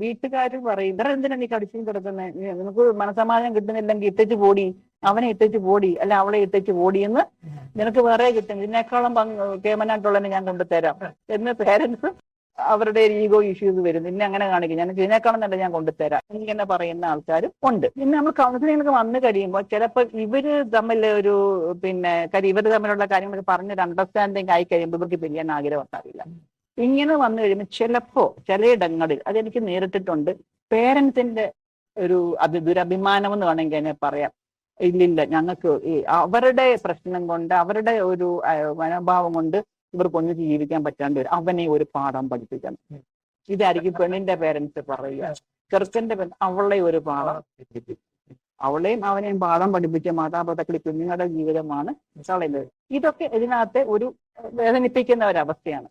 വീട്ടുകാർ പറയും ഇവരെ എന്തിനാ നീ കടിച്ചും കിടക്കുന്നത് നിനക്ക് മനസമാധാനം കിട്ടുന്നില്ലെങ്കിൽ ഇട്ടേച്ച് പോടി അവനെ ഇട്ടേച്ച് പോടി അല്ല അവളെ ഇട്ടേച്ച് പോടി എന്ന് നിനക്ക് വേറെ കിട്ടും. ഇതിനേക്കാളും കേമനായിട്ടുള്ളതിനെ ഞാൻ കൊണ്ടുതരാം. എന്ന് പേരൻസ് അവരുടെ ഈഗോ ഇഷ്യൂസ് വരും നിന്നെ അങ്ങനെ കാണിക്കും. ഞാൻ ഇതിനേക്കാളും തന്നെ ഞാൻ കൊണ്ടുതരാം. ഇങ്ങനെ പറയുന്ന ആൾക്കാരും ഉണ്ട്. പിന്നെ നമ്മൾ കൗൺസിലിംഗിലൊക്കെ വന്നു കഴിയുമ്പോൾ ചിലപ്പോൾ ഇവർ തമ്മിൽ ഒരു പിന്നെ കാര്യം ഇവർ തമ്മിലുള്ള കാര്യങ്ങളൊക്കെ പറഞ്ഞൊരു അണ്ടർസ്റ്റാൻഡിങ് ആയി കഴിയുമ്പോൾ ഇവർക്ക് പിരിയാൻ ആഗ്രഹം ഉണ്ടാവില്ല. ഇങ്ങനെ വന്നു കഴിയുമ്പോൾ ചിലപ്പോ ചിലയിടങ്ങളിൽ അതെനിക്ക് നേരിട്ടിട്ടുണ്ട് പേരൻസിന്റെ ഒരു അത് ദുരഭിമാനം എന്ന് വേണമെങ്കിൽ അതിനെ പറയാം. ഇല്ലില്ല ഞങ്ങൾക്ക് ഈ അവരുടെ പ്രശ്നം കൊണ്ട് അവരുടെ ഒരു മനോഭാവം കൊണ്ട് ഇവർക്ക് ഒന്നിച്ച് ജീവിക്കാൻ പറ്റാണ്ട് വരും. അവനെ ഒരു പാഠം പഠിപ്പിക്കണം. ഇതായിരിക്കും പെണ്ണിന്റെ പേരൻസ് പറയുക. ചെറുക്കന്റെ അവളെ ഒരു പാഠം അവളെയും അവനെയും പാഠം പഠിപ്പിച്ച മാതാപിതാക്കൾ കുഞ്ഞുങ്ങളുടെ ജീവിതമാണ് കളയുന്നത് ഇതൊക്കെ ഇതിനകത്തെ ഒരു വേദനിപ്പിക്കുന്ന ഒരവസ്ഥയാണ്.